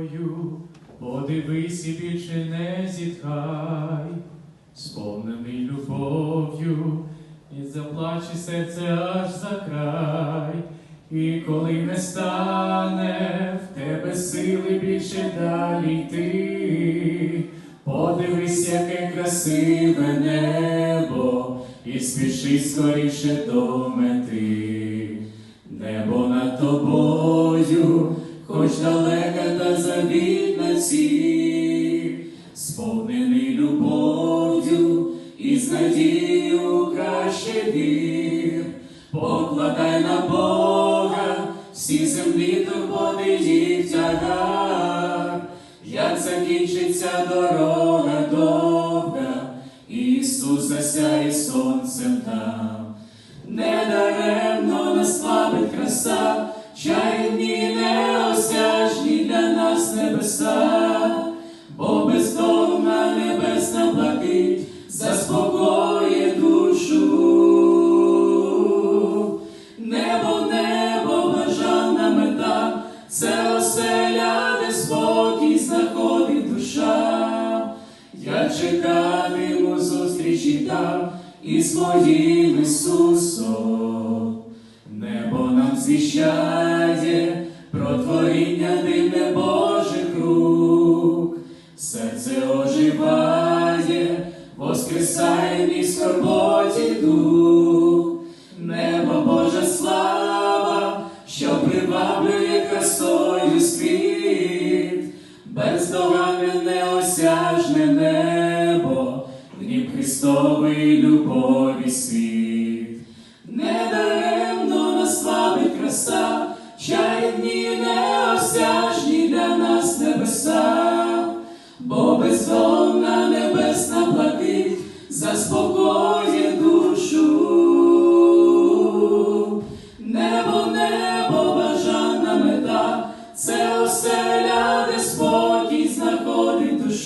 тобою, подивись і більше не зітхай, сповнений любов'ю, і заплаче серце аж за край, і коли не стане в тебе сили більше далі йти, подивись, яке красиве небо, і спіши скоріше до мети. Небо над тобою, хоч далеко завітна ціль, сповнений любов'ю і з надією краще вір, покладай на Бога всі землі турботи тягар, як закінчиться дорога довга, Ісус засяє сонцем там. Недаремно нас славить краса, чайні нас небеса, бо бездомна небесна платить, заспокоює душу. Небо, небо, бажана мета, це оселя, де спокій знаходить душа. Я чекатиму зустрічі там із моїм Ісусом. Небо нам звіщає про творіння дивне рук. Серце оживає, воскресає мій скорботі дух. Небо Божа слава, що приваблює красою світ, бездоганне неосяжне небо, днів Христової любові світ. Недаремно нас славить краса, чайні неосяжні для нас небеса,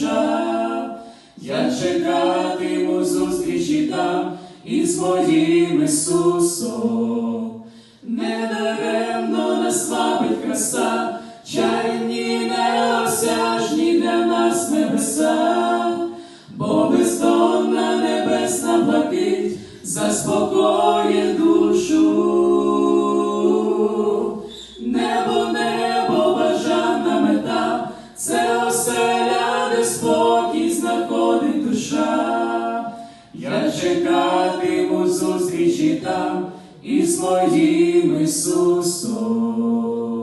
душа. Я чекатиму зустрічі там із моїм Ісусом. Недаремно нас славить краса, чайні неосяжні для нас небеса, бо бездонна небесна платить, заспокоює душу. Небо, душа. Я чекатиму зустрічі там із моїм Ісусом.